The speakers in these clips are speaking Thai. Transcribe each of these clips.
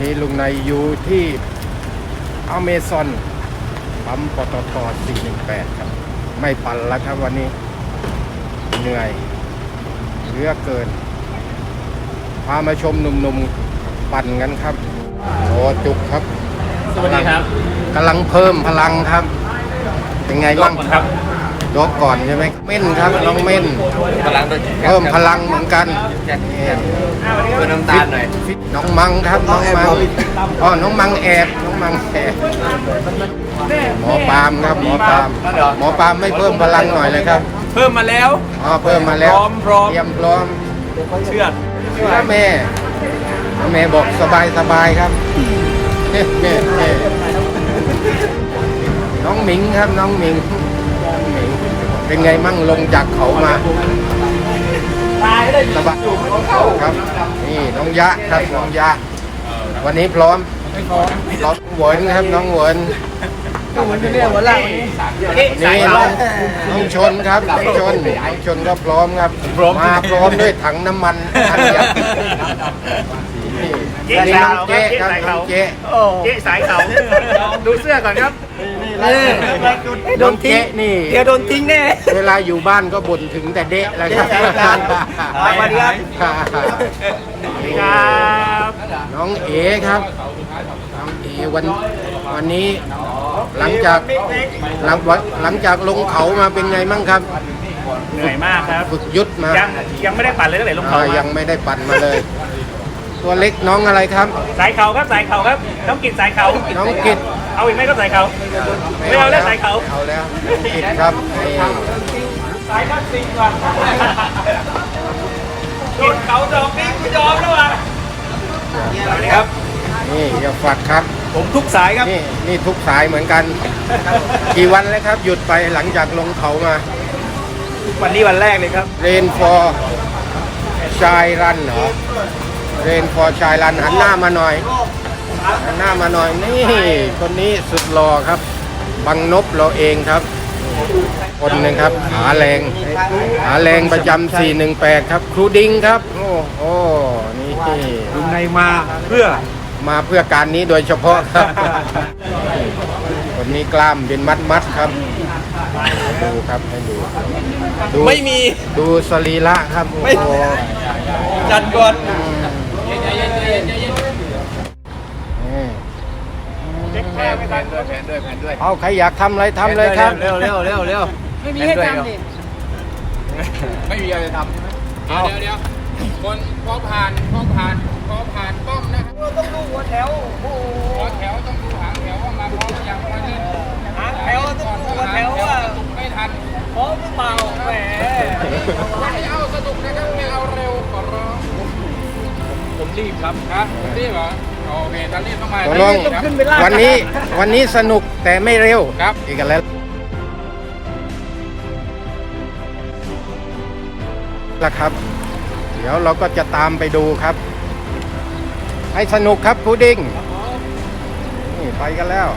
วันนี้ลุงนายอยู่ที่อเมซอนปั๊มปตท418 ครับ ไม่ปั่นแล้วครับวันนี้ เหนื่อยเหลือเกิน พามาชมหนุ่มๆ ปั่นกันครับโอ้จุกครับสวัสดีครับกำลังเพิ่มพลังครับ เป็นไงยบ้ากงก่อนครับยกก่อนใช่ไหมเม่นครับน้องเม่นพลังด้วยเพิ่มพลังเหมือนกันเพื่อน้ำตาลหน่อย น้องมังครับน้องมังอ๋อน้องมังแอบน้องมังแอบหมอปาล์มครับหมอปาล์มหมอปาล์มไม่เพิ่มพลังหน่อยเลยครับ เพิ่มมาแล้วอ๋อเพิ่มมาแล้วพร้อมพร้อมเตรียมพร้อมเชื่อดแล้วแม่แม่บอกสบายสบายครับเฮ้เฮ้เฮ้น้องหมิงครับน้องหมิงน้องหมิงเป็นไงมั่งลงจากเขามา สบายครับ นี่น้องยะครับน้องยะ วันนี้พร้อมพร้อมน้องเหวินครับน้องเหวินนี่นี่น้องน้องชนครับน้องชนน้องชนก็พร้อมครับพร้อมมาพร้อมด้วยถังน้ำมันอันยักษ์นี่นี่น้องเจ๊ครับน้องเจ๊เจ๊สายเขาดูเสื้อก่อนครับ น้องเจ๊นี่เดี๋ยวโดนทิ้งแน่ เวลาอยู่บ้านก็บ่นถึงแต่เดะแล้วครับสวัสดีครับครับน้องเอ๋ครับน้องเอ๋วันวันนี้หลังจากหลังหลังจากลงเขามาเป็นไงมั่งครับเหนื่อยมากครับฝึกยุทธมายังยังไม่ได้ปั่นเลยตั้งแต่ลงเขาอ่ายังไม่ได้ปั่นมาเลย ตัวเล็กน้องอะไรครับ สายเขาครับสายเขาครับน้องกินสายเขาน้องกิต เอาอีกไหมก็ใสายเขา ไม่เอาแล้วใสายเขาเอาแล้วน้องกิตครับนี่สายคลาสสิกก่อนกินเขาดอกนี้กูยอมแล้วอะสวัสดีครับ นี่อย่าฝัดครับ ผมทุกสายครับ นี่นี่ทุกสายเหมือนกัน กี่วันแล้วครับ หยุดไปหลังจากลงเขามา วันนี้วันแรกเลยครับ เรนฟอร์ชายรันเหรอ เรนฟอร์ชายรันหันหน้ามาหน่อย หันหน้ามาหน่อยนี่ คนนี้สุดหล่อครับ บังนบเราเองครับ คนหนึ่งครับขาแรงขาแรงประจำ418 ครับครูดิงครับ โอ้โอ้นี่ลุงในมาเพื่อมาเพื่อการนี้โดยเฉพาะครับ คนนี้กล้ามเป็นมัดมัดๆครับ ดูครับให้ดูดูไม่มีดูสรีระครับ โอ้โหจัดก่อน นี่ แพ้ไม่ทันด้วยแผนด้วยแผนด้วยเอาใครอยากทำอะไรทำเลยครับ เร็วเร็วเร็วเร็วไม่มีให้ทำดิไม่มีอะไรทำเอาเดี๋ยวเดี๋ยวคนพอผ่านพอผ่านพอผ่านป้อมนะครับต้องดูหัวแถวโอ้โหหัวแถวต้องดูหางแถวว่ามาพร้อมอย่างว่านี่หางแถวต้องดูหัวแถวว่าตุกไม่ทันพร้อมหรือเปล่าแหมไม่เอาสนุกนะครับไม่เอาเร็วขอร้อง ผมรีบครับครับรีบเหรอโอเคตอนนี้ต้องมาตกลง ครับวันนี้วันนี้สนุกแต่ไม่เร็วครับ อีกแล้วละครับ เดี๋ยวเราก็จะตามไปดูครับ ให้สนุกครับพุดดิ้งนี่ไปกันแล้ว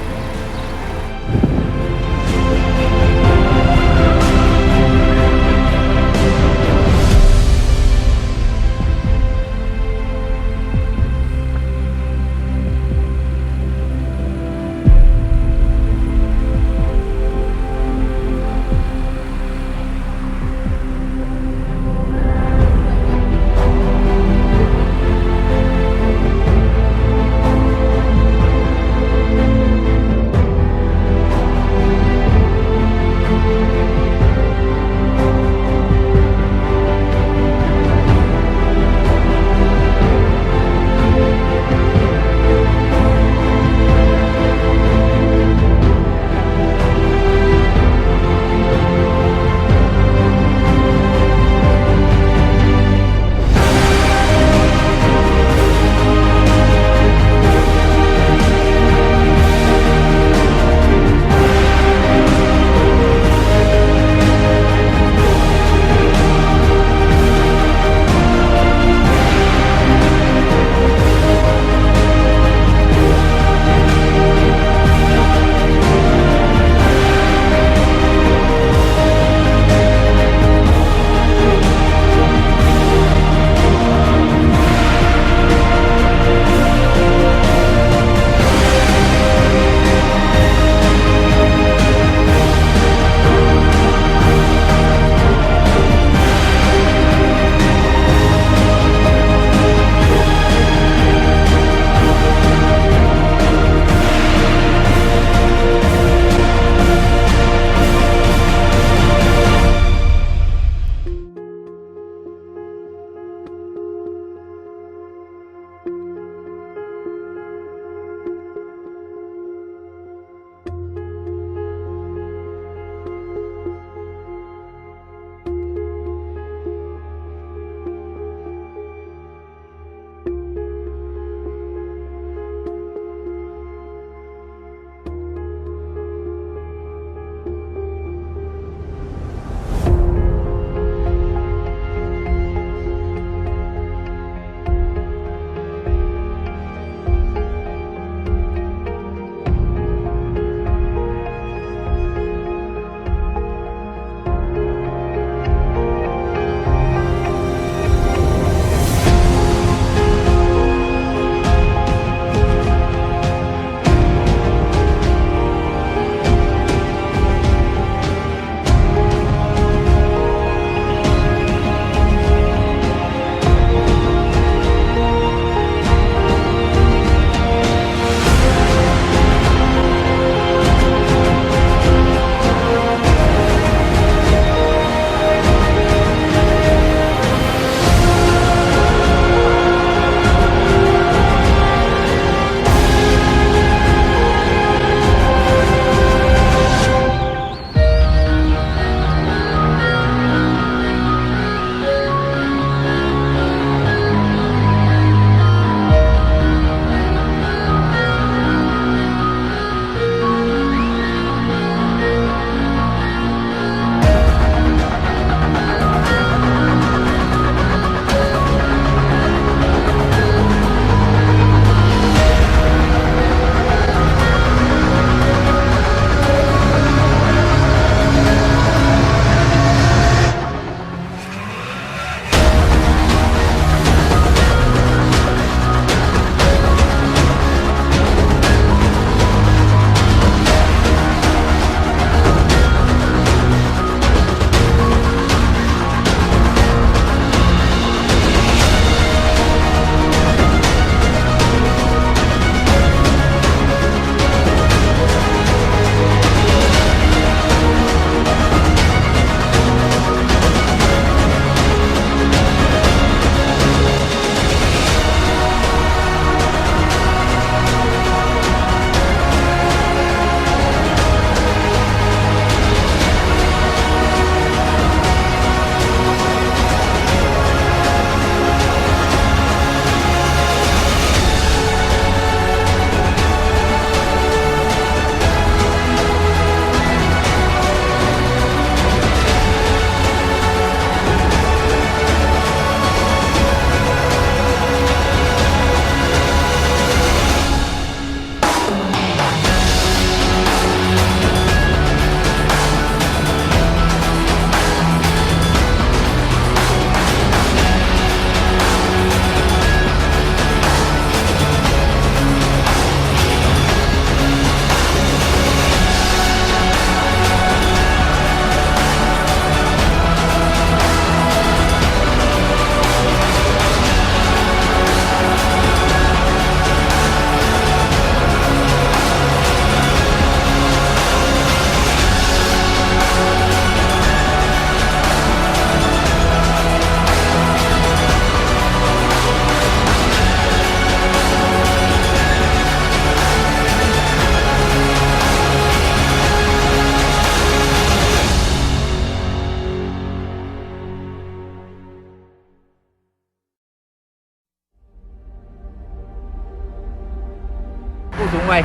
ผู้สูงวัย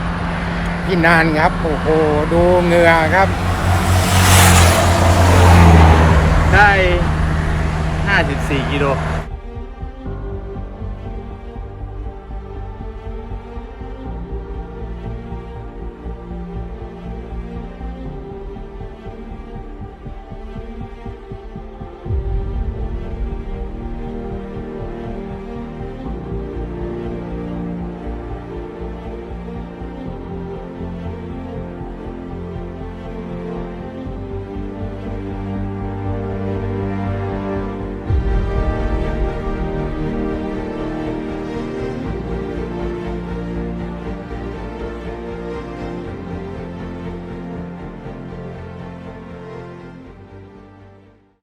พี่นานครับ โอ้โห ดูเหงื่อครับ ได้ 54 กิโล